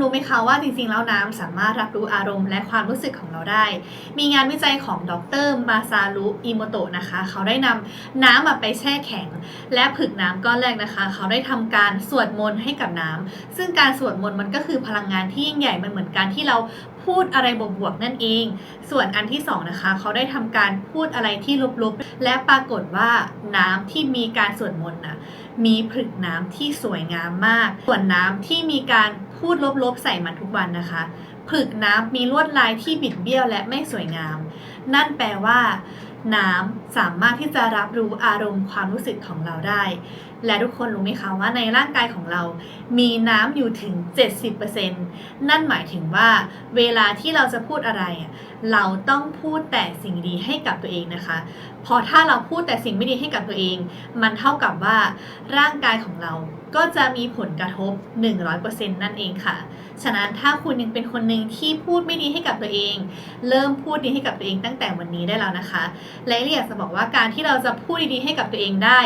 รู้ไหมคะว่าจริงๆ แล้วน้ำสามารถรับรู้อารมณ์และความรู้สึกของเราได้ มีงานวิจัยของดรมาซารุอิโมโตะนะคะ เขาได้นำน้ำมาไปแช่แข็ง และผึกน้ำก้อนแรกนะคะ เขาได้ทำการสวดมนต์ให้กับน้ำซึ่งการสวดมนต์มันก็คือพลังงานที่ยิ่งใหญ่มันเหมือนการที่เราพูดอะไรบวกๆนั่นเอง ส่วนอันที่สองนะคะ เขาได้ทำการพูดอะไรที่ลบๆ และปรากฏว่าน้ำที่มีการสวดมนต์น่ะ มีผึกน้ำที่สวยงามมาก ส่วนน้ำที่มีการพูดลบๆใส่มันทุกวันนะคะผึกน้ำมีลวดลายที่บิดเบี้ยวและไม่สวยงาม นั่นแปลว่า น้ำสามารถที่จะรับรู้อารมณ์ความรู้สึกของเราได้ และทุกคนรู้ไหมคะว่าในร่างกายของเรา มีน้ำอยู่ถึง 70%นั่นหมายถึงว่า เวลาที่เราจะพูดอะไรอะเราต้องพูดแต่สิ่งดีให้กับตัวเองนะคะ เพราะถ้าเราพูดแต่สิ่งไม่ดีให้กับตัวเอง มันเท่ากับว่าร่างกายของเราก็จะมีผลกระทบ 100%นั่นเองค่ะ ฉะนั้นถ้าคุณยังเป็นคนหนึ่งที่พูดไม่ดีให้กับตัวเอง เริ่มพูดดีให้กับตัวเองตั้งแต่วันนี้ได้แล้วนะคะ และเรียากจะบอกว่าการที่เราจะพูดดีๆให้กับตัวเองได้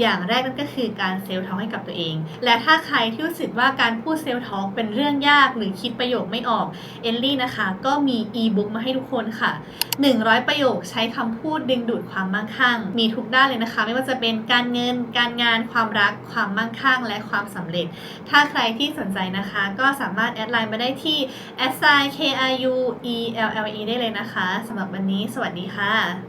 อย่างแรกนั่นก็คือการเซลล์ทอล์กให้กับตัวเอง และถ้าใครที่รู้สึกว่าการพูดเซลล์ทอล์กเป็นเรื่องยากหรือคิดประโยคไม่ออก เอลลี่นะคะ ก็มีอีบุ๊กมาให้ทุกคนค่ะ 100 ประโยคใช้คำพูดดึงดูดความมั่งคั่ง มีทุกด้านเลยนะคะ ไม่ว่าจะเป็นการเงิน การงาน ความรัก ความมั่งคั่ง และความสำเร็จ ถ้าใครที่สนใจนะคะ ก็สามารถแอดไลน์มาได้ที่ s i k i u e l l e ได้เลยนะคะสำหรับวันนี้ สวัสดีค่ะ